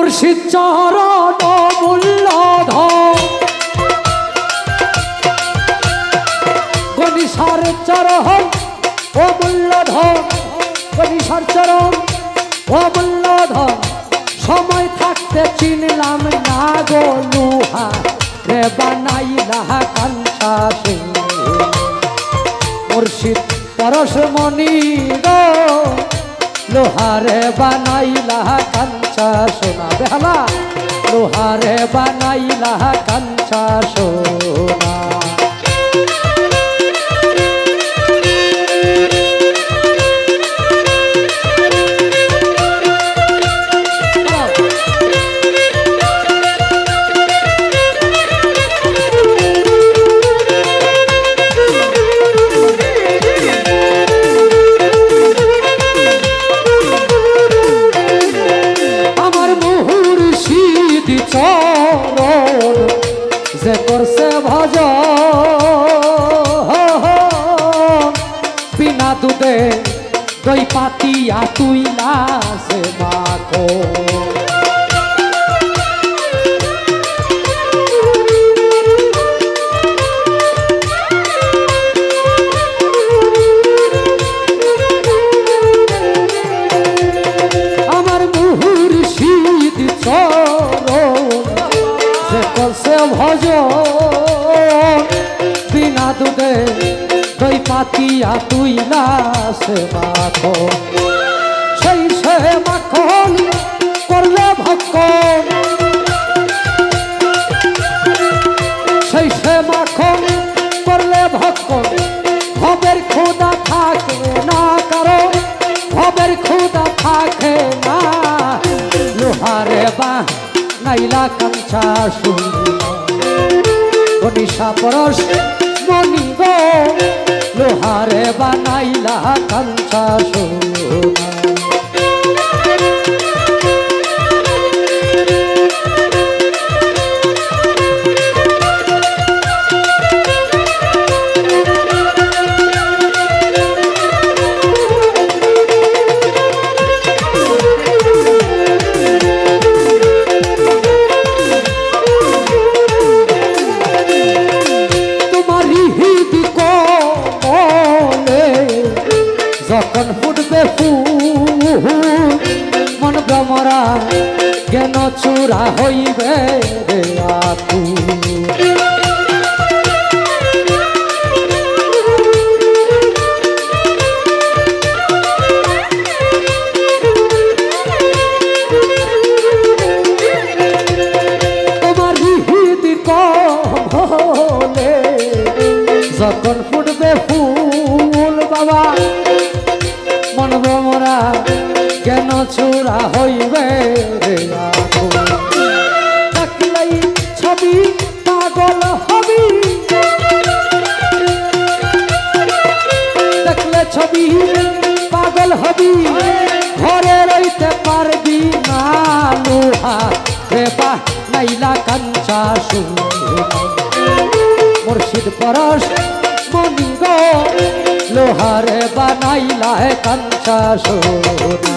মুর্শিদ চরণ মূল্য গণিসার চরণ ও মূল্যধন গণিসার চরণ ও মূল্যধন সময় থাকতে চিনলাম না গো লুহা। রে বানাইলা কাঞ্চা সিং মুর্শিদ পরশমণি গো। লোহারে বানাইলা কাঞ্চা সোনা। বেহালা লোহারে বানাইলা কাঞ্চা সোনা। পাতিয়া তুই লাশ মাখো পাতিয়া তুই না সে মাখো সেই সে মাখন করলে ভক্ষণ। সেই সে মাখন করলে ভক্ষণ। ভবের খোদা থাকে না কারও ভবের খোদা থাকে না। লোহারে বা নাইলা কাঞ্চা শুনি গনিশা পরশ মনি গো তোহারে বানাইলা কাঞ্চা সোনা। যখন ফুটবে ফুল মন ভ্রমরা কেন চূড়া হইবে রে আকুল? হইবে রে আকুল। দেখলেই ছবি পাগল হবি দেখলে ছবি, পাগল হবি ঘরে রইতে পারবি না লোহা রে বা নাইলা কাঞ্চা মুর্শিদ পরশ মনি লোহারে বানাইলা কাঞ্চা সোনা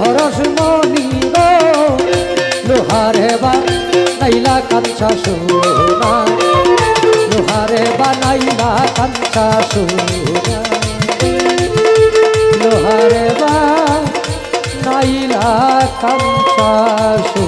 পরশ গো। লোহারে বা নাইলা কাঞ্চা সোনা। লোহারে বা নাইলা কাঞ্চা সোনা। লোহারে বা নাইলা কাঞ্চা সোনা।